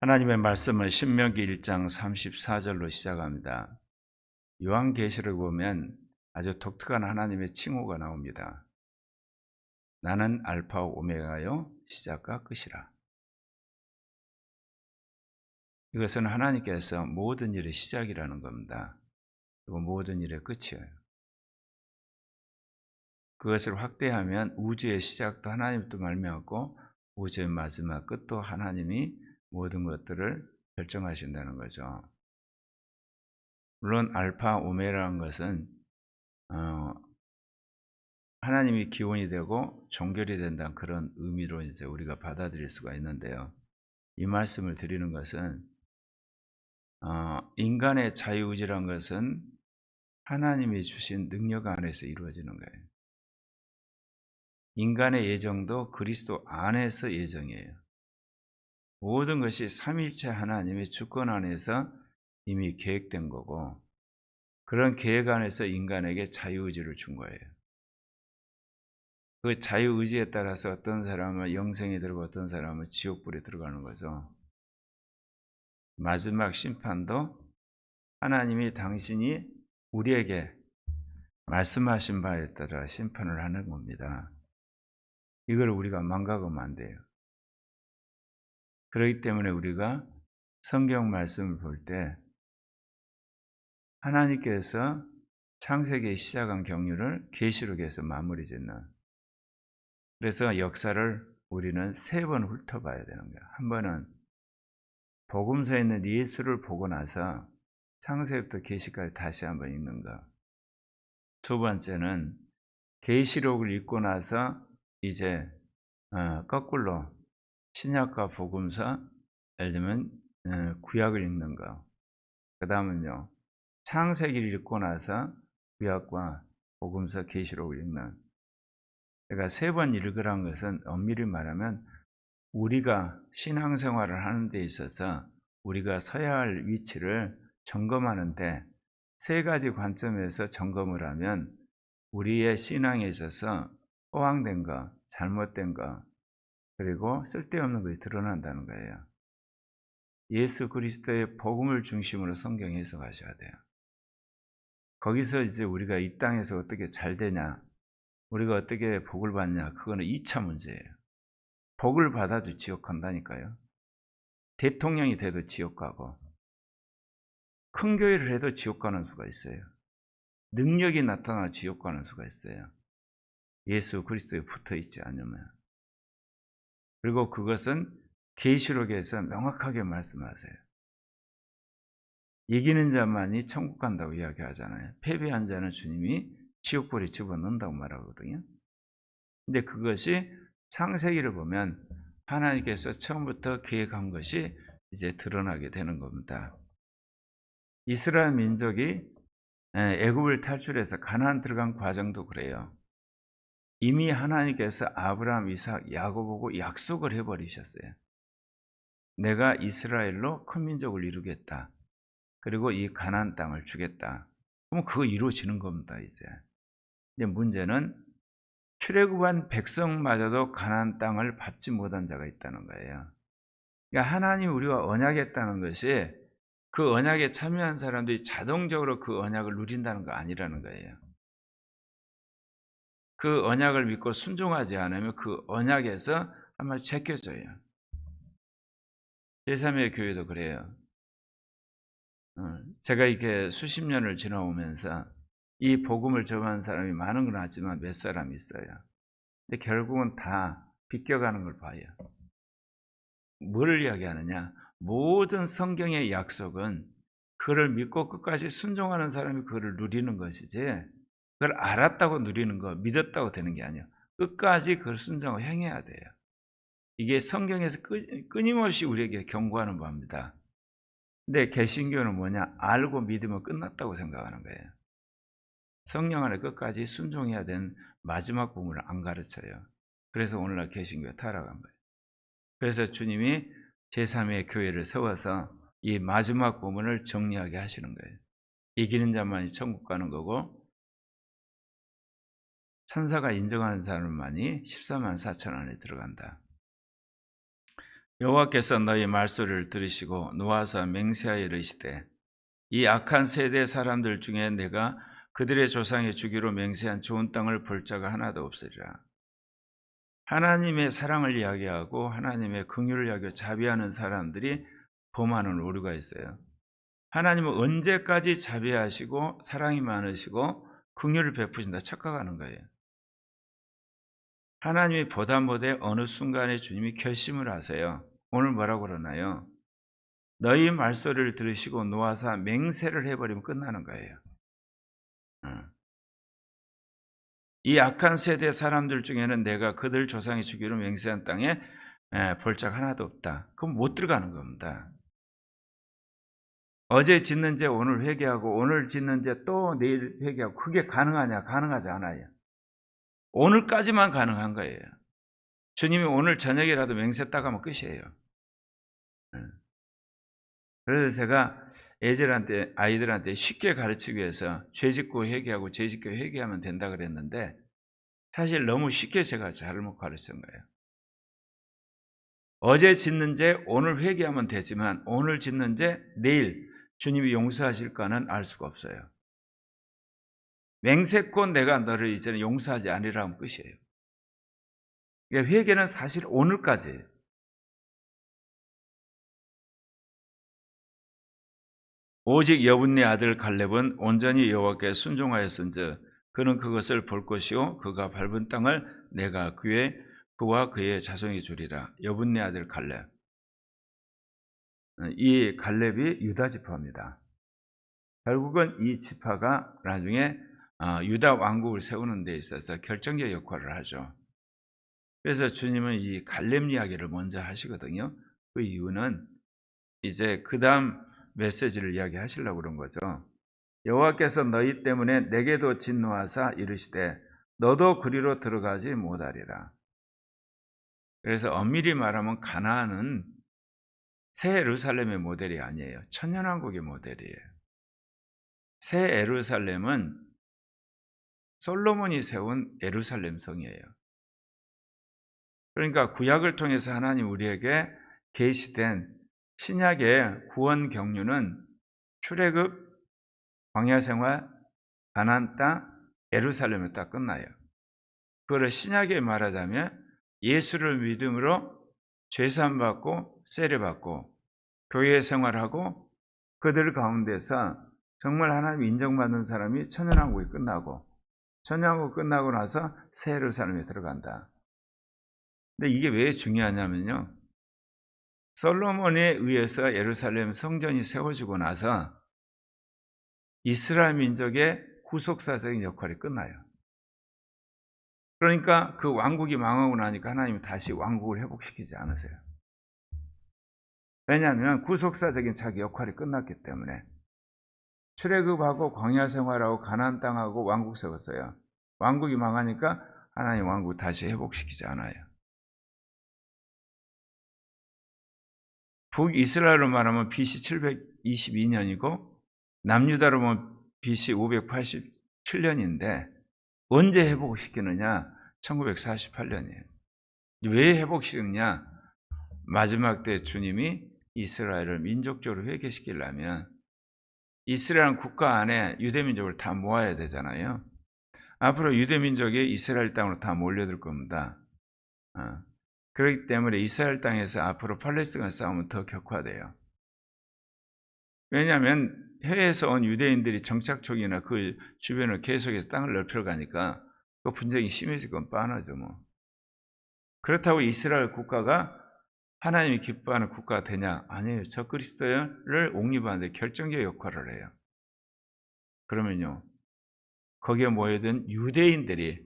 하나님의 말씀은 신명기 1장 34절로 시작합니다. 요한계시를 보면 아주 독특한 하나님의 칭호가 나옵니다. 나는 알파 오메가요 시작과 끝이라. 이것은 하나님께서 모든 일의 시작이라는 겁니다. 그리고 모든 일의 끝이에요. 그것을 확대하면 우주의 시작도 하나님도 말미암고 우주의 마지막 끝도 하나님이 모든 것들을 결정하신다는 거죠. 물론 알파 오메라는 것은 어, 하나님이 기원이 되고 종결이 된다는 그런 의미로 이제 우리가 받아들일 수가 있는데요. 이 말씀을 드리는 것은 어, 인간의 자유의지란 것은 하나님이 주신 능력 안에서 이루어지는 거예요. 인간의 예정도 그리스도 안에서 예정이에요. 모든 것이 삼일체 하나님의 주권 안에서 이미 계획된 거고 그런 계획 안에서 인간에게 자유의지를 준 거예요. 그 자유의지에 따라서 어떤 사람은 영생에 들어가고 어떤 사람은 지옥불에 들어가는 거죠. 마지막 심판도 하나님이 당신이 우리에게 말씀하신 바에 따라 심판을 하는 겁니다. 이걸 우리가 망각하면 안 돼요. 그렇기 때문에 우리가 성경 말씀을 볼 때 하나님께서 창세기에 시작한 경륜을 계시록에서 마무리 짓는 그래서 역사를 우리는 세 번 훑어봐야 되는 거야. 한 번은 복음서에 있는 예수를 보고 나서 창세부터 계시까지 다시 한번 읽는 거. 두 번째는 계시록을 읽고 나서 이제 어, 거꾸로 신약과 복음서, 예를 들면 어, 구약을 읽는 거. 그 다음은요, 창세기를 읽고 나서 구약과 복음서, 계시록을 읽는. 제가 세 번 읽으란 것은 엄밀히 말하면 우리가 신앙생활을 하는 데 있어서 우리가 서야 할 위치를 점검하는데 세 가지 관점에서 점검을 하면 우리의 신앙에 있어서 허황된 거, 잘못된 거, 그리고 쓸데없는 것이 드러난다는 거예요. 예수 그리스도의 복음을 중심으로 성경 해석하셔야 돼요. 거기서 이제 우리가 이 땅에서 어떻게 잘 되냐, 우리가 어떻게 복을 받냐, 그거는 2차 문제예요. 복을 받아도 지옥 간다니까요. 대통령이 돼도 지옥 가고, 큰 교회를 해도 지옥 가는 수가 있어요. 능력이 나타나 지옥 가는 수가 있어요. 예수 그리스도에 붙어 있지 않으면. 그리고 그것은 계시록에서 명확하게 말씀하세요. 이기는 자만이 천국 간다고 이야기하잖아요. 패배한 자는 주님이 지옥불에 집어넣는다고 말하거든요. 근데 그것이 창세기를 보면 하나님께서 처음부터 계획한 것이 이제 드러나게 되는 겁니다. 이스라엘 민족이 애굽을 탈출해서 가나안 들어간 과정도 그래요. 이미 하나님께서 아브라함, 이삭, 야곱보고 약속을 해버리셨어요. 내가 이스라엘로 큰 민족을 이루겠다. 그리고 이 가나안 땅을 주겠다. 그럼 그거 이루어지는 겁니다, 이제. 근데 문제는 출애굽한 백성마저도 가나안 땅을 밟지 못한 자가 있다는 거예요. 그러니까 하나님 우리와 언약했다는 것이 그 언약에 참여한 사람들이 자동적으로 그 언약을 누린다는 거 아니라는 거예요. 그 언약을 믿고 순종하지 않으면 그 언약에서 한번 제껴져요. 제3의 교회도 그래요. 어, 제가 이렇게 수십 년을 지나오면서 이 복음을 접한 사람이 많은 건 아지만 몇 사람 있어요. 근데 결국은 다 비껴가는 걸 봐요. 뭐를 이야기하느냐? 모든 성경의 약속은 그를 믿고 끝까지 순종하는 사람이 그를 누리는 것이지 그걸 알았다고 누리는 거, 믿었다고 되는 게 아니에요. 끝까지 그걸 순종을 행해야 돼요. 이게 성경에서 끊임없이 우리에게 경고하는 바입니다. 근데 개신교는 뭐냐? 알고 믿으면 끝났다고 생각하는 거예요. 성령 안에 끝까지 순종해야 되는 마지막 부분을 안 가르쳐요. 그래서 오늘날 개신교가 타락한 거예요. 그래서 주님이 제3의 교회를 세워서 이 마지막 부분을 정리하게 하시는 거예요. 이기는 자만이 천국 가는 거고 천사가 인정하는 사람만이 14만 4천 안에 들어간다. 여호와께서 너희 말소리를 들으시고 노아사 맹세하여 이르시되 이 악한 세대 사람들 중에 내가 그들의 조상의 주기로 맹세한 좋은 땅을 볼 자가 하나도 없으리라. 하나님의 사랑을 이야기하고 하나님의 긍휼을 이야기하고 자비하는 사람들이 범하는 오류가 있어요. 하나님은 언제까지 자비하시고 사랑이 많으시고 긍휼을 베푸신다 착각하는 거예요. 하나님이 보다 못해 어느 순간에 주님이 결심을 하세요. 오늘 뭐라고 그러나요? 너희 말소리를 들으시고 놓아서 맹세를 해버리면 끝나는 거예요. 응. 이 악한 세대 사람들 중에는 내가 그들 조상이 주기로 맹세한 땅에 에, 볼짝 하나도 없다. 그럼 못 들어가는 겁니다. 어제 짓는 죄 오늘 회개하고 오늘 짓는 죄 또 내일 회개하고 그게 가능하냐? 가능하지 않아요. 오늘까지만 가능한 거예요. 주님이 오늘 저녁이라도 맹세 따가면 끝이에요. 응. 그래서 제가 애들한테 아이들한테 쉽게 가르치기 위해서 죄짓고 회개하고 죄짓고 회개하면 된다 그랬는데 사실 너무 쉽게 제가 잘못 가르친 거예요. 어제 짓는 죄 오늘 회개하면 되지만 오늘 짓는 죄 내일 주님이 용서하실까는 알 수가 없어요. 맹세코 내가 너를 이제는 용서하지 아니라면 끝이에요. 그러니까 회개는 사실 오늘까지예요. 오직 여분네 아들 갈렙은 온전히 여호와께 순종하였은즉 그는 그것을 볼 것이요 그가 밟은 땅을 내가 그의 그와 그의 자손이 주리라 여분네 아들 갈렙 이 갈렙이 유다 지파입니다. 결국은 이 지파가 나중에 어, 유다 왕국을 세우는 데 있어서 결정적 역할을 하죠. 그래서 주님은 이 갈렙 이야기를 먼저 하시거든요. 그 이유는 이제 그 다음 메시지를 이야기하시려고 그런 거죠. 여호와께서 너희 때문에 내게도 진노하사 이르시되 너도 그리로 들어가지 못하리라. 그래서 엄밀히 말하면 가나안은 새 예루살렘의 모델이 아니에요. 천년왕국의 모델이에요. 새 예루살렘은 솔로몬이 세운 예루살렘 성이에요. 그러니까 구약을 통해서 하나님 우리에게 계시된 신약의 구원 경륜은 출애굽, 광야 생활, 가나안 땅, 예루살렘에 딱 끝나요. 그걸 신약에 말하자면 예수를 믿음으로 죄산 받고 세례 받고 교회 생활하고 그들 가운데서 정말 하나님 인정받는 사람이 천연왕국이 끝나고 천연왕국 끝나고 나서 새 예루살렘에 들어간다. 근데 이게 왜 중요하냐면요. 솔로몬에 의해서 예루살렘 성전이 세워지고 나서 이스라엘 민족의 후속사적인 역할이 끝나요. 그러니까 그 왕국이 망하고 나니까 하나님이 다시 왕국을 회복시키지 않으세요. 왜냐하면 구속사적인 자기 역할이 끝났기 때문에 출애굽하고 광야 생활하고 가나안 땅하고 왕국 세웠어요. 왕국이 망하니까 하나님 왕국 다시 회복시키지 않아요. 북이스라엘로 말하면 BC 722년이고 남유다로 보면 BC 587년인데 언제 회복시키느냐? 1948년이에요. 왜 회복시키느냐? 마지막 때 주님이 이스라엘을 민족적으로 회개시키려면 이스라엘 국가 안에 유대민족을 다 모아야 되잖아요. 앞으로 유대민족이 이스라엘 땅으로 다 몰려들 겁니다. 어. 그렇기 때문에 이스라엘 땅에서 앞으로 팔레스tina 싸움은 더 격화돼요. 왜냐하면 해외에서 온 유대인들이 정착촌이나 그 주변을 계속해서 땅을 넓혀 가니까 그 분쟁이 심해질 건 뻔하죠 뭐. 그렇다고 이스라엘 국가가 하나님이 기뻐하는 국가가 되냐? 아니에요. 저 그리스도를 옹립하는데 결정적 역할을 해요. 그러면요. 거기에 모여든 유대인들이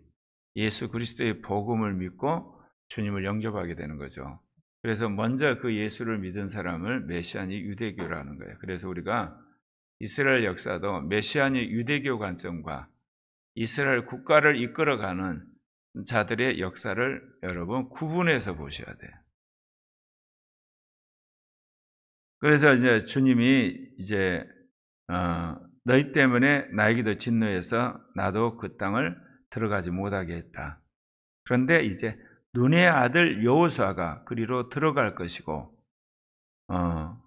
예수 그리스도의 복음을 믿고 주님을 영접하게 되는 거죠. 그래서 먼저 그 예수를 믿은 사람을 메시아니 유대교라는 거예요. 그래서 우리가 이스라엘 역사도 메시아니 유대교 관점과 이스라엘 국가를 이끌어가는 자들의 역사를 여러분 구분해서 보셔야 돼요. 그래서 이제 주님이 이제 어, 너희 때문에 나에게도 진노해서 나도 그 땅을 들어가지 못하게 했다. 그런데 이제 눈의 아들 여호수아가 그리로 들어갈 것이고 어,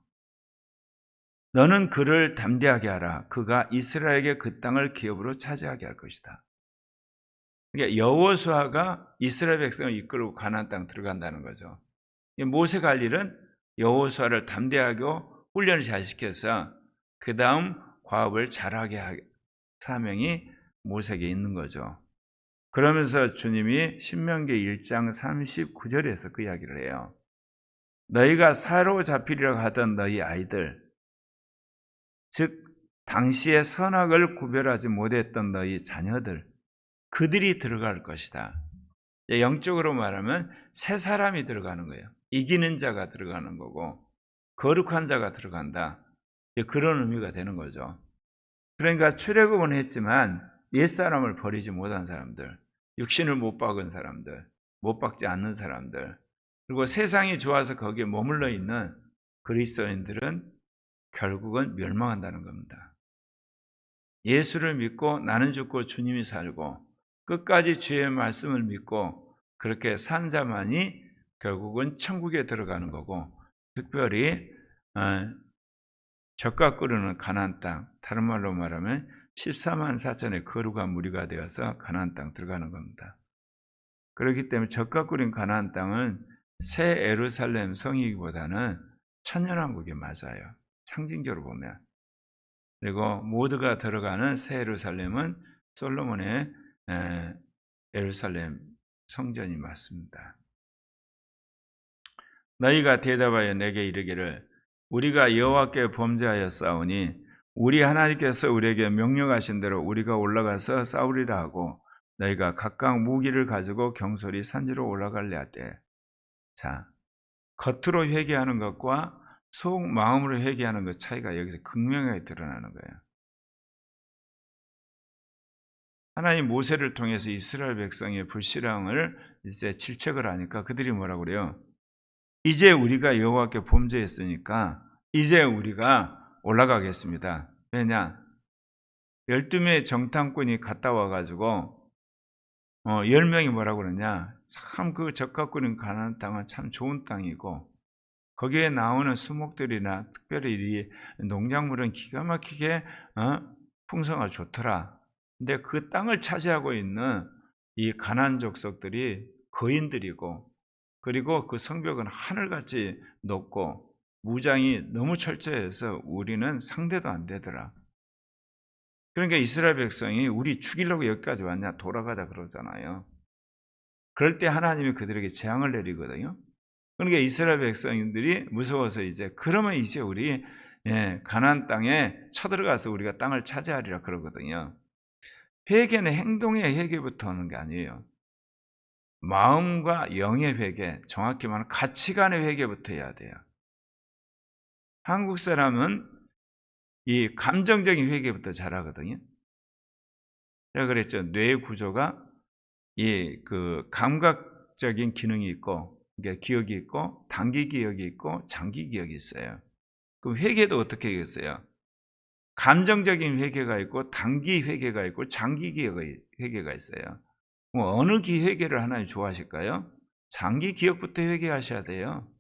너는 그를 담대하게 하라. 그가 이스라엘에게 그 땅을 기업으로 차지하게 할 것이다. 그러니까 여호수아가 이스라엘 백성을 이끌고 가나안 땅 들어간다는 거죠. 모세가 할 일은 여호수아를 담대하게 훈련을 잘 시켜서 그 다음 과업을 잘하게 할 사명이 모세에게 있는 거죠. 그러면서 주님이 신명기 1장 39절에서 그 이야기를 해요. 너희가 사로잡히리라 하던 너희 아이들 즉 당시에 선악을 구별하지 못했던 너희 자녀들 그들이 들어갈 것이다. 영적으로 말하면 새 사람이 들어가는 거예요. 이기는 자가 들어가는 거고 거룩한 자가 들어간다. 그런 의미가 되는 거죠. 그러니까 출애굽은 했지만 옛 사람을 버리지 못한 사람들, 육신을 못 박은 사람들, 못 박지 않는 사람들, 그리고 세상이 좋아서 거기에 머물러 있는 그리스도인들은 결국은 멸망한다는 겁니다. 예수를 믿고 나는 죽고 주님이 살고 끝까지 주의 말씀을 믿고 그렇게 산 자만이 결국은 천국에 들어가는 거고 특별히 젖과 끓는 가나안 땅 다른 말로 말하면 14만 4천의 거룩한 무리가 되어서 가나안 땅 들어가는 겁니다. 그렇기 때문에 젖과 끓인 가나안 땅은 새 에루살렘 성이기보다는 천년왕국이 맞아요. 상징적으로 보면. 그리고 모두가 들어가는 새 에루살렘은 솔로몬의 에루살렘 성전이 맞습니다. 너희가 대답하여 내게 이르기를 우리가 여호와께 범죄하여 싸우니 우리 하나님께서 우리에게 명령하신 대로 우리가 올라가서 싸우리라 하고 너희가 각각 무기를 가지고 경솔히 산지로 올라갈래 하되 자 겉으로 회개하는 것과 속 마음으로 회개하는 것 차이가 여기서 극명하게 드러나는 거예요. 하나님 모세를 통해서 이스라엘 백성의 불신앙을 이제 질책을 하니까 그들이 뭐라고 그래요? 이제 우리가 여호와께 범죄했으니까 이제 우리가 올라가겠습니다. 왜냐? 12명의 정탐꾼이 갔다 와가지고 어, 10명이 뭐라고 그러냐? 참 그 적합군인 가나안 땅은 참 좋은 땅이고 거기에 나오는 수목들이나 특별히 이 농작물은 기가 막히게 어? 풍성하고 좋더라. 근데 그 땅을 차지하고 있는 이 가난 족속들이 거인들이고 그리고 그 성벽은 하늘같이 높고 무장이 너무 철저해서 우리는 상대도 안 되더라. 그러니까 이스라엘 백성이 우리 죽이려고 여기까지 왔냐 돌아가자 그러잖아요. 그럴 때 하나님이 그들에게 재앙을 내리거든요. 그러니까 이스라엘 백성들이 무서워서 이제 그러면 이제 우리 예, 가나안 땅에 쳐들어가서 우리가 땅을 차지하리라 그러거든요. 회개는 행동의 회개부터 하는 게 아니에요. 마음과 영의 회개, 정확히 말하면 가치관의 회개부터 해야 돼요. 한국 사람은 이 감정적인 회개부터 잘하거든요. 제가 그랬죠. 뇌 구조가 이 그 감각적인 기능이 있고, 그러니까 기억이 있고, 단기 기억이 있고, 장기 기억이 있어요. 그럼 회개도 어떻게 하겠어요? 감정적인 회개가 있고, 단기 회개가 있고, 장기 회개가 있어요. 뭐 어느 기 회개를 하나님 좋아하실까요? 장기 기억부터 회개하셔야 돼요.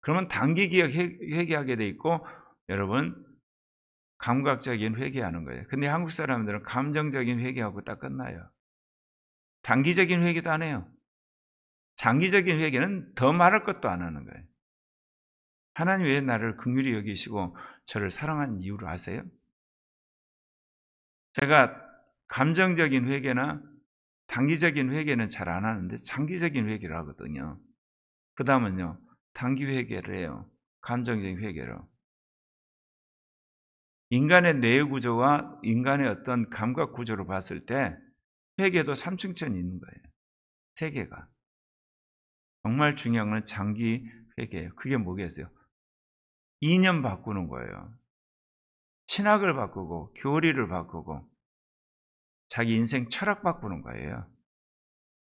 그러면 단기 기억 회개하게 돼 있고 여러분 감각적인 회개하는 거예요. 근데 한국 사람들은 감정적인 회개하고 딱 끝나요. 단기적인 회개도 안 해요. 장기적인 회개는 더 말할 것도 안 하는 거예요. 하나님 왜 나를 긍휼히 여기시고 저를 사랑한 이유를 아세요? 제가 감정적인 회개나 단기적인 회개는 잘 안 하는데 장기적인 회개를 하거든요. 그 다음은요, 단기 회개를 해요. 감정적인 회개로. 인간의 뇌 구조와 인간의 어떤 감각 구조로 봤을 때 회개도 3층천이 있는 거예요. 세 개가. 정말 중요한 건 장기 회개예요. 그게 뭐겠어요? 이념 바꾸는 거예요. 신학을 바꾸고 교리를 바꾸고 자기 인생 철학 바꾸는 거예요.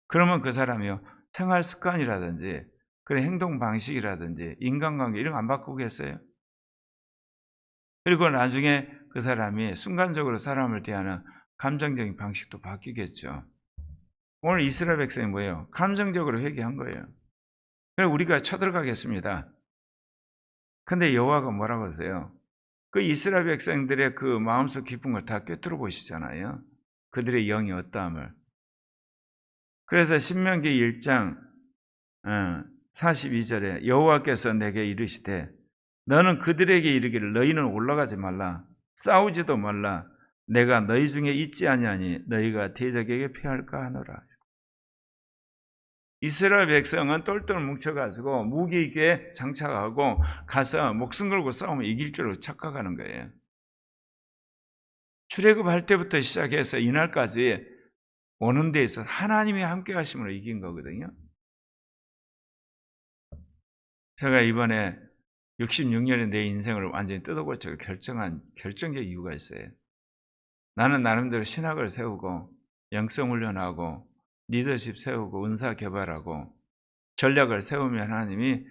그러면 그 사람이요 생활 습관이라든지 그런 행동 방식이라든지 인간관계 이런 거 안 바꾸겠어요? 그리고 나중에 그 사람이 순간적으로 사람을 대하는 감정적인 방식도 바뀌겠죠. 오늘 이스라엘 백성이 뭐예요? 감정적으로 회개한 거예요. 그래서 우리가 쳐들어가겠습니다. 근데 여호와가 뭐라고 하세요? 그 이스라엘 백성들의 그 마음속 깊은 걸 다 꿰뚫어 보시잖아요. 그들의 영이 어떠함을. 그래서 신명기 1장 42절에 여호와께서 내게 이르시되 너는 그들에게 이르기를 너희는 올라가지 말라 싸우지도 말라 내가 너희 중에 있지 아니하니 너희가 대적에게 피할까 하노라. 이스라엘 백성은 똘똘 뭉쳐가지고 무기 있게 장착하고 가서 목숨 걸고 싸우면 이길 줄로 착각하는 거예요. 출애굽할 때부터 시작해서 이날까지 오는 데 있어서 하나님이 함께 하심으로 이긴 거거든요. 제가 이번에 66년에 내 인생을 완전히 뜯어고쳐 결정한 결정적 이유가 있어요. 나는 나름대로 신학을 세우고 영성 훈련하고 리더십 세우고 은사 개발하고 전략을 세우면 하나님이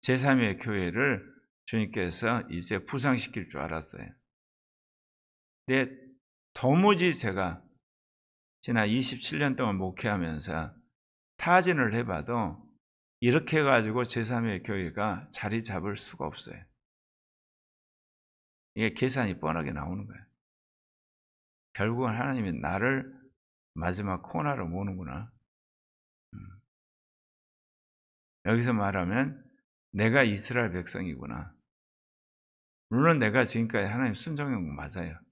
제3의 교회를 주님께서 이제 부상시킬 줄 알았어요. 근데 도무지 제가 지난 27년 동안 목회하면서 타진을 해봐도 이렇게 해가지고 제3의 교회가 자리 잡을 수가 없어요. 이게 계산이 뻔하게 나오는 거예요. 결국은 하나님이 나를 마지막 코너로 모는구나. 음. 여기서 말하면 내가 이스라엘 백성이구나. 물론 내가 지금까지 하나님 순종한 거 맞아요.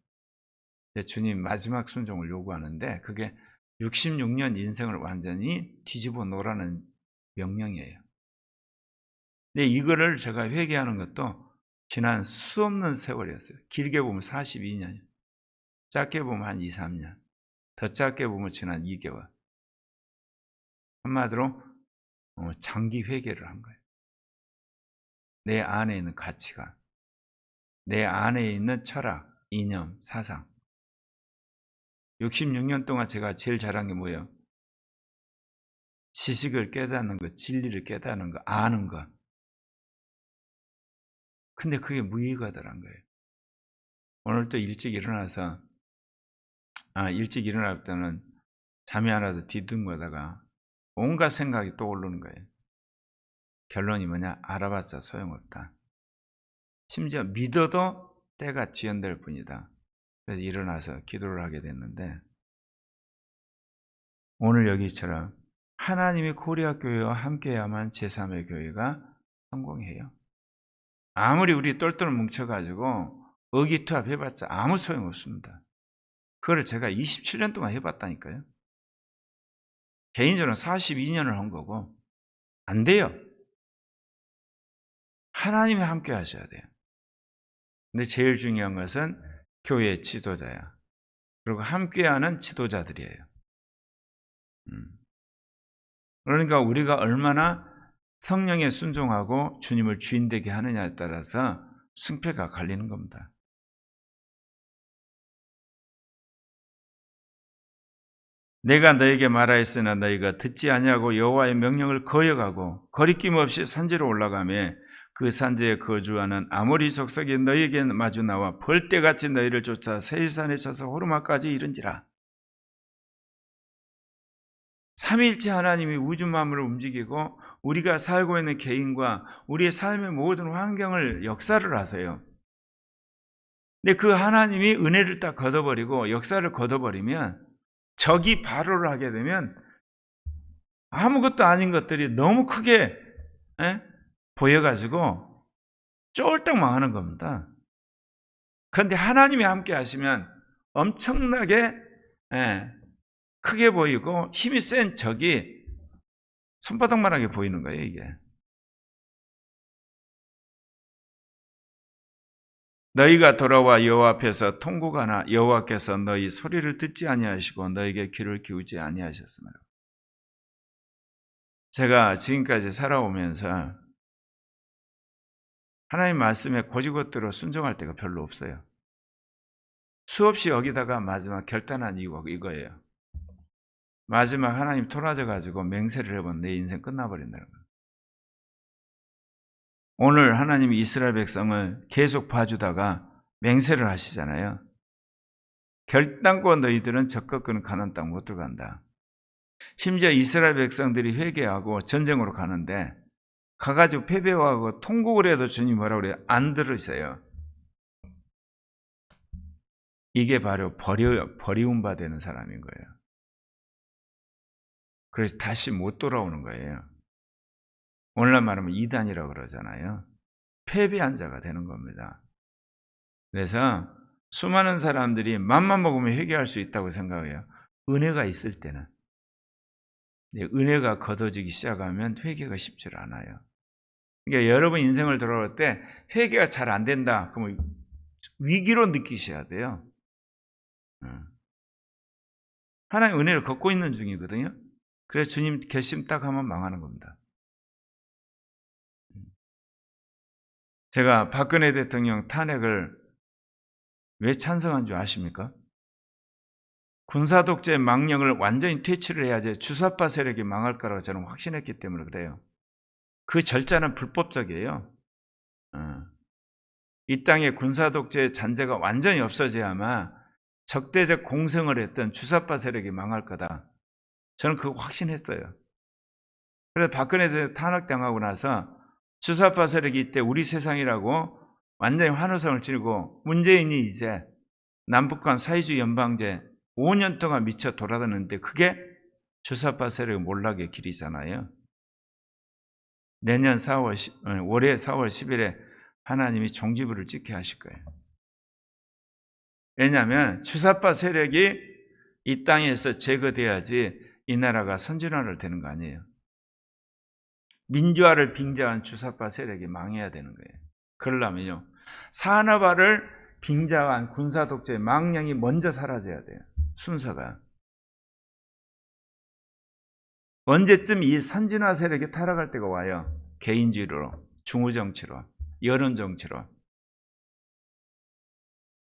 주님 마지막 순종을 요구하는데 그게 66년 인생을 완전히 뒤집어 놓으라는 명령이에요. 근데 이거를 제가 회개하는 것도 지난 수없는 세월이었어요. 길게 보면 42년, 짧게 보면 한 2, 3년, 더 짧게 보면 지난 2개월. 한마디로 어, 장기 회개를 한 거예요. 내 안에 있는 가치관, 내 안에 있는 철학, 이념, 사상. 66년 동안 제가 제일 잘한 게 뭐예요? 지식을 깨닫는 것, 진리를 깨닫는 것, 아는 것. 근데 그게 무의가더란 거예요. 오늘 또 일찍 일어나서, 아, 일찍 일어날 때는 잠이 안 와도 뒤뚱거다가 온갖 생각이 떠오르는 거예요. 결론이 뭐냐? 알아봤자 소용없다. 심지어 믿어도 때가 지연될 뿐이다. 그래서 일어나서 기도를 하게 됐는데, 오늘 여기처럼 하나님이 코리아 교회와 함께야만 제3의 교회가 성공해요. 아무리 우리 똘똘 뭉쳐가지고 의기투합 해봤자 아무 소용 없습니다. 그걸 제가 27년 동안 해봤다니까요. 개인적으로 42년을 한 거고, 안 돼요. 하나님이 함께 하셔야 돼요. 근데 제일 중요한 것은 교회 지도자야. 그리고 함께하는 지도자들이에요. 음. 그러니까 우리가 얼마나 성령에 순종하고 주님을 주인되게 하느냐에 따라서 승패가 갈리는 겁니다. 내가 너에게 말하였으나 너희가 듣지 아니하고 여호와의 명령을 거역하고 거리낌 없이 산지로 올라가며 그 산지에 거주하는 아모리 족속이 너희에게 마주 나와 벌떼같이 너희를 쫓아 세일산에 쳐서 호르마까지 이른지라. 삼일째 하나님이 우주 만물을 움직이고 우리가 살고 있는 개인과 우리의 삶의 모든 환경을 역사를 하세요. 근데 그 하나님이 은혜를 딱 걷어버리고 역사를 걷어버리면 적이 발호를 하게 되면 아무것도 아닌 것들이 너무 크게 에? 보여가지고 쫄딱 망하는 겁니다. 그런데 하나님이 함께 하시면 엄청나게 에, 크게 보이고 힘이 센 적이 손바닥만하게 보이는 거예요, 이게. 너희가 돌아와 여호와 앞에서 통곡하나 여호와께서 너희 소리를 듣지 아니하시고 너에게 귀를 기우지 아니하셨으므로. 제가 지금까지 살아오면서 하나님 말씀에 고지것대로 순종할 때가 별로 없어요. 수없이 여기다가 마지막 결단한 이유가 이거예요. 마지막 하나님 토라져 가지고 맹세를 해본 내 인생 끝나버린다는 거예요. 오늘 하나님이 이스라엘 백성을 계속 봐주다가 맹세를 하시잖아요. 결단코 너희들은 적극 그는 가난 땅 못 들어간다. 심지어 이스라엘 백성들이 회개하고 전쟁으로 가는데 가가지고 패배하고 통곡을 해도 주님 뭐라 그래요? 안 들으세요. 이게 바로 버려, 버리움 바 되는 사람인 거예요. 그래서 다시 못 돌아오는 거예요. 오늘날 말하면 이단이라고 그러잖아요. 패배한 자가 되는 겁니다. 그래서 수많은 사람들이 맘만 먹으면 회개할 수 있다고 생각해요. 은혜가 있을 때는. 은혜가 걷어지기 시작하면 회개가 쉽지 않아요. 그러니까 여러분 인생을 돌아올 때 회개가 잘 안 된다. 그러면 위기로 느끼셔야 돼요. 어. 하나님 은혜를 걷고 있는 중이거든요. 그래서 주님 결심 딱 하면 망하는 겁니다. 제가 박근혜 대통령 탄핵을 왜 찬성한 줄 아십니까? 군사독재 망령을 완전히 퇴치를 해야지 주사파 세력이 망할 거라고 저는 확신했기 때문에 그래요. 그 절차는 불법적이에요. 어. 이 땅에 군사독재의 잔재가 완전히 없어져야만 적대적 공성을 했던 주사파 세력이 망할 거다. 저는 그거 확신했어요. 그래서 박근혜 대통령 탄핵당하고 나서 주사파 세력이 이때 우리 세상이라고 완전히 환호성을 지르고 문재인이 이제 남북한 사회주의 연방제 5년 동안 미쳐 돌아다녔는데 그게 주사파 세력 몰락의 길이잖아요. 내년 4월, 10, 올해 4월 10일에 하나님이 종지부를 찍게 하실 거예요. 왜냐하면 주사파 세력이 이 땅에서 제거돼야지 이 나라가 선진화를 되는 거 아니에요. 민주화를 빙자한 주사파 세력이 망해야 되는 거예요. 그러려면요. 산업화를 빙자한 군사독재 망령이 먼저 사라져야 돼요. 순서가. 언제쯤 이 선진화 세력이 타락할 때가 와요. 개인주의로, 중후정치로, 여론정치로.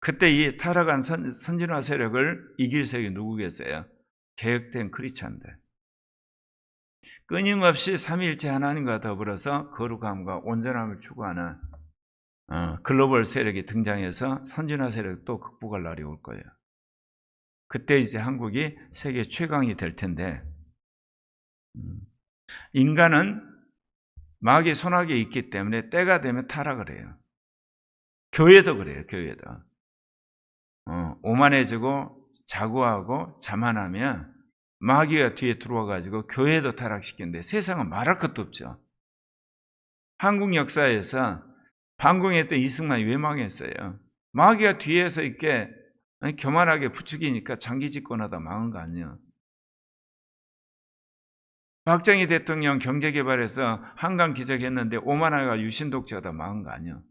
그때 이 타락한 선, 선진화 세력을 이길 세력이 누구겠어요? 개혁된 크리스찬들. 끊임없이 삼위일체 하나님과 더불어서 거룩함과 온전함을 추구하는 어, 글로벌 세력이 등장해서 선진화 세력도 극복할 날이 올 거예요. 그때 이제 한국이 세계 최강이 될 텐데 음, 인간은 마귀 손아귀에 있기 때문에 때가 되면 타락을 해요. 교회도 그래요. 교회도 어, 오만해지고 자고하고 자만하면 마귀가 뒤에 들어와 가지고 교회도 타락시키는데 세상은 말할 것도 없죠. 한국 역사에서 반공했던 이승만이 왜 망했어요? 마귀가 뒤에서 이렇게 교만하게 부추기니까 장기 집권하다 망한 거 아니에요. 박정희 대통령 경제개발에서 한강 기적했는데 오만하가 유신독재하다 망한 거 아니에요.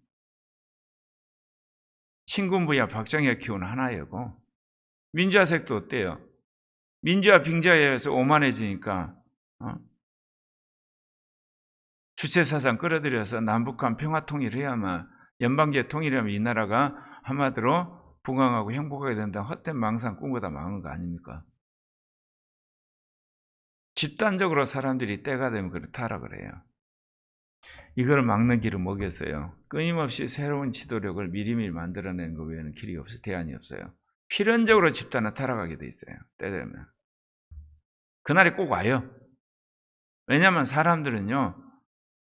신군부야 박정희가 키운 하나예고 민주화색도 어때요? 민주화 빙자에 의해서 오만해지니까 어? 주체사상 끌어들여서 남북한 평화 통일해야만 연방제 통일하면 이 나라가 한마디로 부강하고 행복하게 된다 헛된 망상 꿈보다 망한 거 아닙니까? 집단적으로 사람들이 때가 되면 그렇다라 그래요. 이걸 막는 길은 뭐겠어요? 끊임없이 새로운 지도력을 미리미리 만들어내는 것 외에는 길이 없어 대안이 없어요. 필연적으로 집단은 타락하게 돼 있어요. 때 되면. 그날이 꼭 와요. 왜냐하면 사람들은요,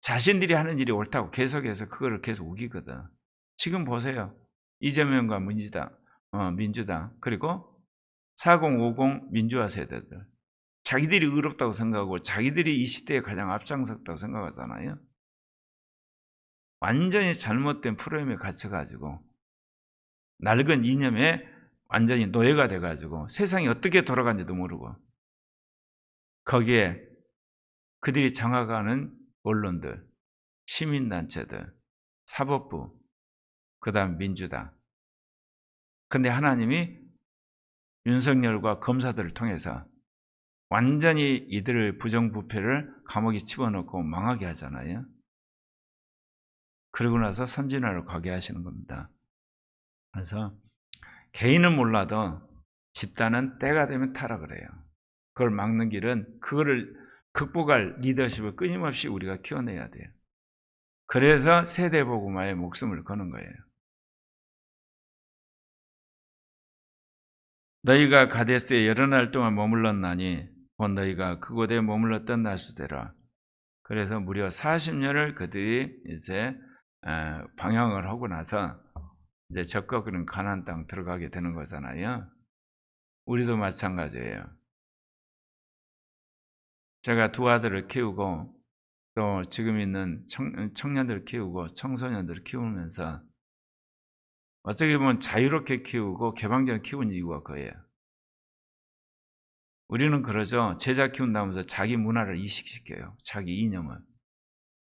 자신들이 하는 일이 옳다고 계속해서 그거를 계속 우기거든. 지금 보세요. 이재명과 민주당, 어, 민주당, 그리고 4050 민주화 세대들. 자기들이 의롭다고 생각하고 자기들이 이 시대에 가장 앞장섰다고 생각하잖아요. 완전히 잘못된 프로그램에 갇혀가지고 낡은 이념에 완전히 노예가 돼가지고 세상이 어떻게 돌아가는지도 모르고 거기에 그들이 장악하는 언론들, 시민단체들, 사법부, 그 다음 민주당. 근데 하나님이 윤석열과 검사들을 통해서 완전히 이들을 부정부패를 감옥에 집어넣고 망하게 하잖아요. 그러고 나서 선진화를 가게 하시는 겁니다. 그래서 개인은 몰라도 집단은 때가 되면 타락을 해요. 그걸 막는 길은 그거를 극복할 리더십을 끊임없이 우리가 키워내야 돼요. 그래서 세대 보고마의 목숨을 거는 거예요. 너희가 가데스에 여러 날 동안 머물렀나니 곧 너희가 그곳에 머물렀던 날수대라. 그래서 무려 40년을 그들이 이제 에, 방향을 하고 나서 이제 적극 그런 가나안 땅 들어가게 되는 거잖아요. 우리도 마찬가지예요. 제가 두 아들을 키우고 또 지금 있는 청, 청년들 키우고 청소년들 키우면서 어떻게 보면 자유롭게 키우고 개방적으로 키운 이유가 그예요. 우리는 그러죠. 제자 키운다면서 자기 문화를 이식시켜요. 자기 이념을.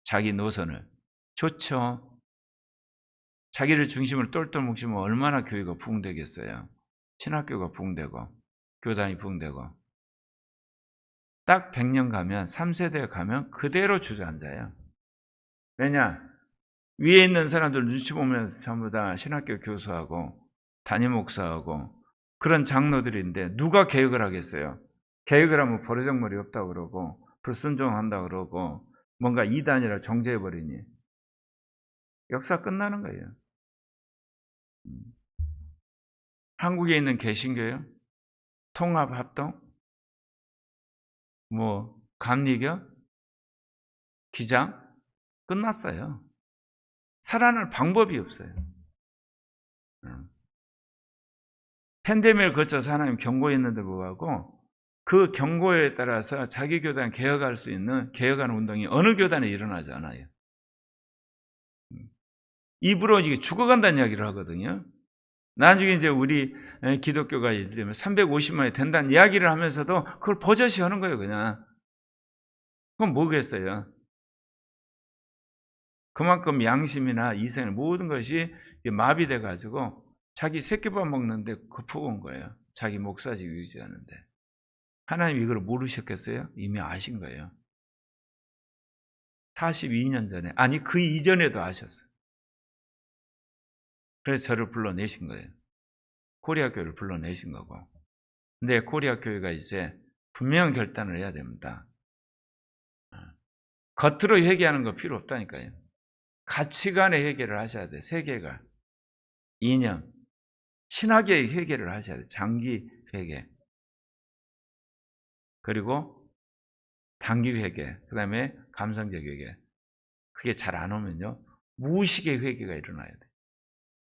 자기 노선을. 좋죠. 자기를 중심으로 똘똘 뭉치면 얼마나 교회가 부흥되겠어요. 신학교가 부흥되고 교단이 부흥되고 딱 100년 가면 3세대 가면 그대로 주저앉아요. 왜냐? 위에 있는 사람들 눈치 보면서 전부 다 신학교 교수하고 담임 목사하고 그런 장로들인데 누가 개혁을 하겠어요? 개혁을 하면 버르장머리 없다고 그러고 불순종한다고 그러고 뭔가 이단이라 정죄해 버리니 역사 끝나는 거예요. 음. 한국에 있는 개신교요? 통합 합동? 뭐 감리교? 기장? 끝났어요. 살아날 방법이 없어요. 음. 팬데믹을 거쳐서 하나님 경고했는데 불구하고 그 경고에 따라서 자기 교단 개혁할 수 있는 개혁하는 운동이 어느 교단에 일어나지 않아요. 음. 입으로 이게 죽어간다는 이야기를 하거든요. 나중에 이제 우리 기독교가 예를 들면 350만이 된다는 이야기를 하면서도 그걸 버젓이 하는 거예요, 그냥. 그건 뭐겠어요? 그만큼 양심이나 이생 모든 것이 마비돼 가지고 자기 새끼밥 먹는데 급푸온 거예요. 자기 목사직 유지하는데. 하나님 이걸 모르셨겠어요? 이미 아신 거예요. 42년 전에 아니 그 이전에도 아셨어요. 그래서 저를 불러내신 거예요. 코리아 교회를 불러내신 거고. 근데 코리아 교회가 이제 분명한 결단을 해야 됩니다. 겉으로 회개하는 거 필요 없다니까요. 가치관의 회개를 하셔야 돼. 세계가. 이념. 신학의 회개를 하셔야 돼. 장기 회개. 그리고 단기 회개. 그 다음에 감성적 회개. 그게 잘 안 오면요. 무의식의 회개가 일어나야 돼.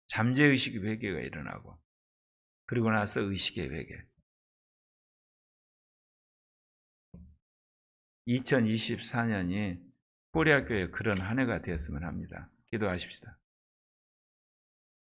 잠재의식의 회개가 일어나고. 그리고 나서 의식의 회개. 2024년이 코리아 교회 그런 한 해가 되었으면 합니다. 기도하십시다.